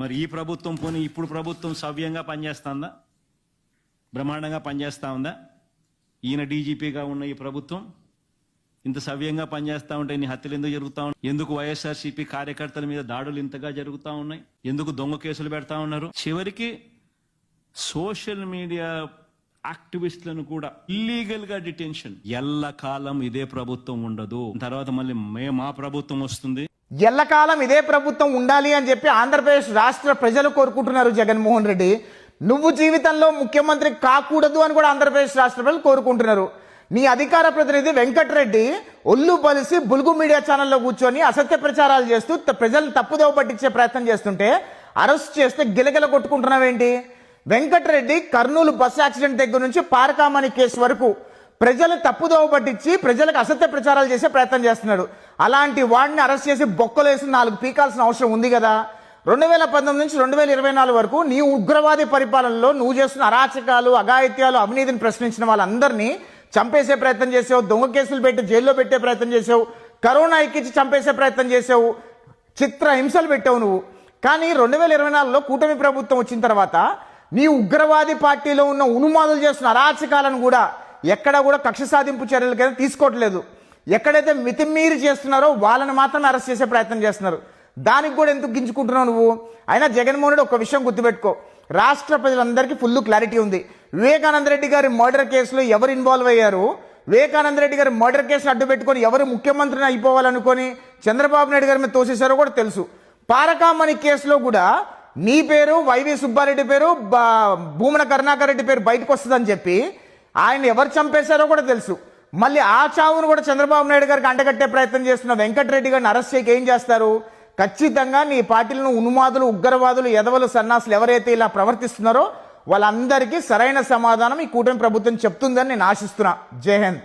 మరి ఈ ప్రభుత్వం పోనీ ఇప్పుడు ప్రభుత్వం సవ్యంగా పనిచేస్తుందా? బ్రహ్మాండంగా పనిచేస్తూ ఉందా? ఈయన డీజీపీగా ఉన్న ఈ ప్రభుత్వం ఇంత సవ్యంగా పనిచేస్తూ ఉంటే ఇన్ని హత్యలు ఎందుకు జరుగుతా ఉన్నాయి? ఎందుకు వైఎస్ఆర్సీపీ కార్యకర్తల మీద దాడులు ఇంతగా జరుగుతూ ఉన్నాయి? ఎందుకు దొంగ కేసులు పెడతా ఉన్నారు? చివరికి సోషల్ మీడియా యాక్టివిస్టులను కూడా ఇల్లీగల్గా డిటెన్షన్. ఎల్లకాలం ఇదే ప్రభుత్వం ఉండదు. తర్వాత మళ్ళీ మే మా ప్రభుత్వం వస్తుంది. ఎల్లకాలం ఇదే ప్రభుత్వం ఉండాలి అని చెప్పి ఆంధ్రప్రదేశ్ రాష్ట్ర ప్రజలు కోరుకుంటున్నారు జగన్మోహన్ రెడ్డి. నువ్వు జీవితంలో ముఖ్యమంత్రి కాకూడదు అని కూడా ఆంధ్రప్రదేశ్ రాష్ట్ర ప్రజలు కోరుకుంటున్నారు. నీ అధికార ప్రతినిధి వెంకటరెడ్డి ఒళ్ళు బలిసి బులుగు మీడియా ఛానల్లో కూర్చొని అసత్య ప్రచారాలు చేస్తూ ప్రజలను తప్పుదోవ పట్టించే ప్రయత్నం చేస్తుంటే అరెస్ట్ చేస్తే గిలగిల కొట్టుకుంటున్నావేంటి? వెంకటరెడ్డి కర్నూలు బస్ యాక్సిడెంట్ దగ్గర నుంచి పారకామణి కేసు వరకు ప్రజలు తప్పుదోవ పట్టించి ప్రజలకు అసత్య ప్రచారాలు చేసే ప్రయత్నం చేస్తున్నాడు. అలాంటి వాడిని అరెస్ట్ చేసి బొక్కలేసి నాలుగు పీకాల్సిన అవసరం ఉంది కదా. రెండు వేల పంతొమ్మిది నుంచి రెండు వేల ఇరవై నాలుగు వరకు నీ ఉగ్రవాది పరిపాలనలో నువ్వు చేస్తున్న అరాచకాలు అఘాయిత్యాలు అవినీతిని ప్రశ్నించిన వాళ్ళందరినీ చంపేసే ప్రయత్నం చేసావు. దొంగ కేసులు పెట్టి జైల్లో పెట్టే ప్రయత్నం చేసావు. కరోనా ఎక్కించి చంపేసే ప్రయత్నం చేసావు. చిత్ర హింసలు పెట్టావు నువ్వు. కానీ రెండు వేల ఇరవై నాలుగులో కూటమి ప్రభుత్వం వచ్చిన తర్వాత నీ ఉగ్రవాది పార్టీలో ఉన్న ఉనుమాదులు చేస్తున్న అరాచకాలను కూడా ఎక్కడా కూడా కక్ష సాధింపు చర్యలు కింద తీసుకోవట్లేదు. ఎక్కడైతే మితిమీరి చేస్తున్నారో వాళ్ళని మాత్రం అరెస్ట్ చేసే ప్రయత్నం చేస్తున్నారు. దానికి కూడా ఎందుకు గింజుకుంటున్నావు నువ్వు? అయినా జగన్మోహన్ రెడ్డి ఒక విషయం గుర్తుపెట్టుకో. రాష్ట్ర ప్రజలందరికీ ఫుల్ క్లారిటీ ఉంది. వివేకానంద రెడ్డి గారి మర్డర్ కేసులో ఎవరు ఇన్వాల్వ్ అయ్యారు? వివేకానంద రెడ్డి గారి మర్డర్ కేసును అడ్డు పెట్టుకొని ఎవరు ముఖ్యమంత్రిని అయిపోవాలనుకొని చంద్రబాబు నాయుడు గారి మీద తోసేశారో కూడా తెలుసు. పారకామణి కేసులో కూడా నీ పేరు వైవి సుబ్బారెడ్డి పేరు బా- భూమన కరుణాకర్ రెడ్డి పేరు బయటకు వస్తుందని చెప్పి ఆయన ఎవరు చంపేశారో కూడా తెలుసు. మళ్ళీ ఆ చావును కూడా చంద్రబాబు నాయుడు గారికి అంటగట్టే ప్రయత్నం చేస్తున్న వెంకటరెడ్డి గారిని అరెస్ట్ చేయక ఏం చేస్తారు? ఖచ్చితంగా నీ పార్టీలను ఉన్మాదులు ఉగ్రవాదులు ఎదవలు సన్నాసులు ఎవరైతే ఇలా ప్రవర్తిస్తున్నారో వాళ్ళందరికీ సరైన సమాధానం ఈ కూటమి ప్రభుత్వం చెప్తుందని నేను ఆశిస్తున్నా. జై హింద్.